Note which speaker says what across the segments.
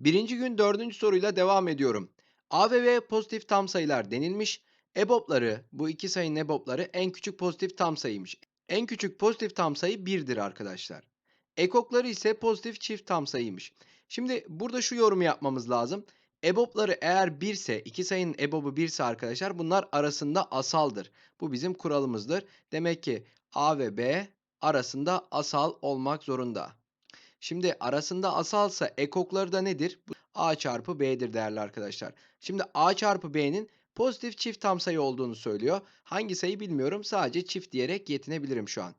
Speaker 1: Birinci gün dördüncü soruyla devam ediyorum. A ve B pozitif tam sayılar denilmiş. EBOB'ları, bu iki sayının EBOB'ları en küçük pozitif tam sayıymış. En küçük pozitif tam sayı 1'dir arkadaşlar. Ekokları ise pozitif çift tam sayıymış. Şimdi burada şu yorumu yapmamız lazım. EBOB'ları eğer 1 ise, iki sayının EBOB'u 1 ise arkadaşlar bunlar arasında asaldır. Bu bizim kuralımızdır. Demek ki A ve B arasında asal olmak zorunda. Şimdi arasında asalsa ekokları da nedir? A çarpı B'dir değerli arkadaşlar. Şimdi A çarpı B'nin pozitif çift tam sayı olduğunu söylüyor. Hangi sayı bilmiyorum. Sadece çift diyerek yetinebilirim şu an.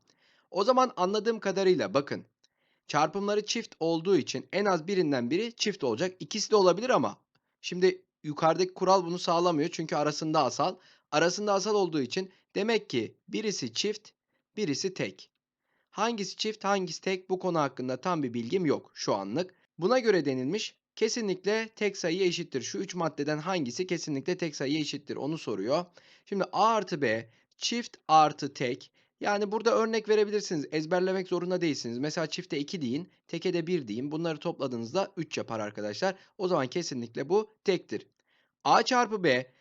Speaker 1: O zaman anladığım kadarıyla bakın. Çarpımları çift olduğu için en az birinden biri çift olacak. İkisi de olabilir ama şimdi yukarıdaki kural bunu sağlamıyor. Çünkü arasında asal. Arasında asal olduğu için demek ki birisi çift, birisi tek. Hangisi çift hangisi tek bu konu hakkında tam bir bilgim yok şu anlık. Buna göre denilmiş kesinlikle tek sayı eşittir. Şu üç maddeden hangisi kesinlikle tek sayı eşittir onu soruyor. Şimdi A artı B çift artı tek. Yani burada örnek verebilirsiniz. Ezberlemek zorunda değilsiniz. Mesela çifte 2 deyin, teke de 1 deyin. Bunları topladığınızda 3 yapar arkadaşlar. O zaman kesinlikle bu tektir. A çarpı B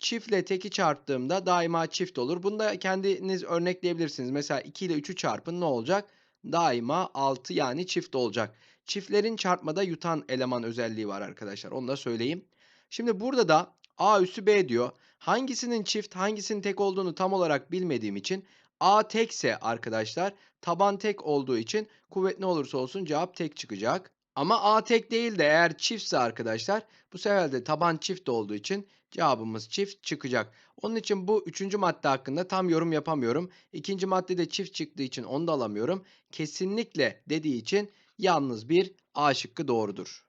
Speaker 1: çiftle teki çarptığımda daima çift olur. Bunu da kendiniz örnekleyebilirsiniz. Mesela 2 ile 3'ü çarpın ne olacak? Daima 6 yani çift olacak. Çiftlerin çarpmada yutan eleman özelliği var arkadaşlar. Onu da söyleyeyim. Şimdi burada da A üssü B diyor. Hangisinin çift hangisinin tek olduğunu tam olarak bilmediğim için A tekse arkadaşlar taban tek olduğu için kuvvet ne olursa olsun cevap tek çıkacak. Ama A tek değil de eğer çiftse arkadaşlar bu sefer de taban çift olduğu için cevabımız çift çıkacak. Onun için bu üçüncü madde hakkında tam yorum yapamıyorum. İkinci madde de çift çıktığı için onu da alamıyorum. Kesinlikle dediği için yalnız bir A şıkkı doğrudur.